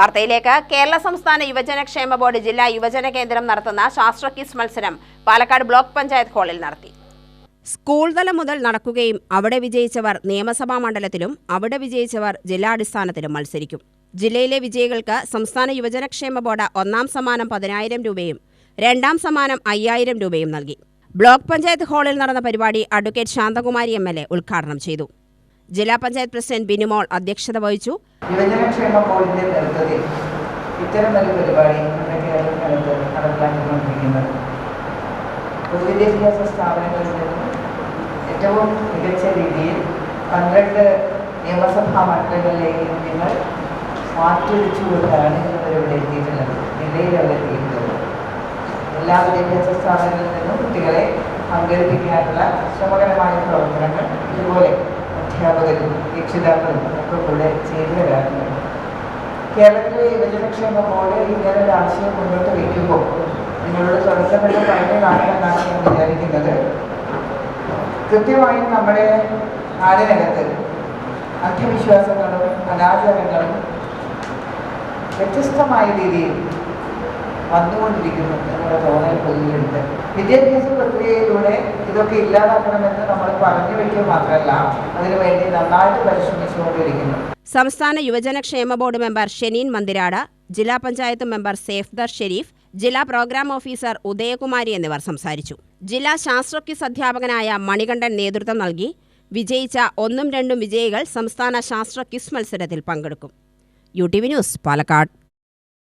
വാർത്തയിലേക്ക്. കേരള സംസ്ഥാന യുവജന ക്ഷേമ ബോർഡ് ജില്ലാ യുവജന കേന്ദ്രം നടത്തുന്ന ശാസ്ത്ര കിസ് മത്സരം പാലക്കാട് ബ്ലോക്ക് പഞ്ചായത്ത് ഹാളിൽ നടത്തി. സ്കൂൾ തലം മുതൽ നടക്കുകയും അവിടെ വിജയിച്ചവർ നിയമസഭാ മണ്ഡലത്തിലും അവിടെ വിജയിച്ചവർ ജില്ലാടിസ്ഥാനത്തിലും മത്സരിക്കും. ജില്ലയിലെ വിജയികൾക്ക് സംസ്ഥാന യുവജനക്ഷേമ ബോർഡ് ഒന്നാം സമ്മാനം പതിനായിരം രൂപയും രണ്ടാം സമ്മാനം അയ്യായിരം രൂപയും നൽകി. ബ്ലോക്ക് പഞ്ചായത്ത് ഹാളിൽ നടന്ന പരിപാടി അഡ്വക്കേറ്റ് ശാന്തകുമാരി എം ഉദ്ഘാടനം ചെയ്തു. ജില്ലാ പഞ്ചായത്ത് പ്രസിഡന്റ് ബിനുമോൾ അധ്യക്ഷത വഹിച്ചു. ബോർഡിന്റെ നേതൃത്വത്തിൽ ഏറ്റവും മികച്ച രീതിയിൽ നിയമസഭാ എല്ലാ സ്ഥാപനങ്ങളിൽ നിന്നും കുട്ടികളെ പങ്കെടുപ്പിക്കാനുള്ള ശ്രമകരമായ പ്രവർത്തനങ്ങൾ ഇതുപോലെ അധ്യാപകരും രക്ഷിതാക്കളും ഒക്കെ കൂടെ ചെയ്തു വരാറുണ്ട് കേരളത്തിലെ യുവജനക്ഷേമ ബോർഡ് ഇങ്ങനെ ഒരു ആശയം മുന്നോട്ട് വയ്ക്കുമ്പോൾ നിങ്ങളോട് തുടക്കപ്പെട്ട പഴയ എന്നാണ് ഞാൻ വിചാരിക്കുന്നത്. കൃത്യമായും നമ്മുടെ നാടിനകത്ത് അന്ധവിശ്വാസങ്ങളും അനാചാരങ്ങളും വ്യത്യസ്തമായ രീതിയിൽ വന്നുകൊണ്ടിരിക്കുന്നു നമ്മുടെ തോന്നൽ പൊതുവെയുണ്ട് വിദ്യാഭ്യാസ പ്രക്രിയയിലൂടെ ഇതൊക്കെ ഇല്ലാതാക്കണമെന്ന് നമ്മൾ പറഞ്ഞു വയ്ക്കുക മാത്രമല്ല അതിനുവേണ്ടി നന്നായിട്ട് പരിശ്രമിച്ചുകൊണ്ടിരിക്കുന്നു. സംസ്ഥാന യുവജനക്ഷേമ ബോർഡ് മെമ്പർ ഷെനീൻ മന്ദിരാട ജില്ലാ പഞ്ചായത്ത് മെമ്പർ സേഫ്ദർ ഷെരീഫ് ജില്ലാ പ്രോഗ്രാം ഓഫീസർ ഉദയകുമാരി എന്നിവർ സംസാരിച്ചു. ജില്ലാ ശാസ്ത്രക്വിസ് അധ്യാപകനായ മണികണ്ഠൻ നേതൃത്വം നൽകി. വിജയിച്ച ഒന്നും രണ്ടും വിജയികൾ സംസ്ഥാന ശാസ്ത്ര ക്വിസ് മത്സരത്തിൽ പങ്കെടുക്കും. U T V news Palakkad.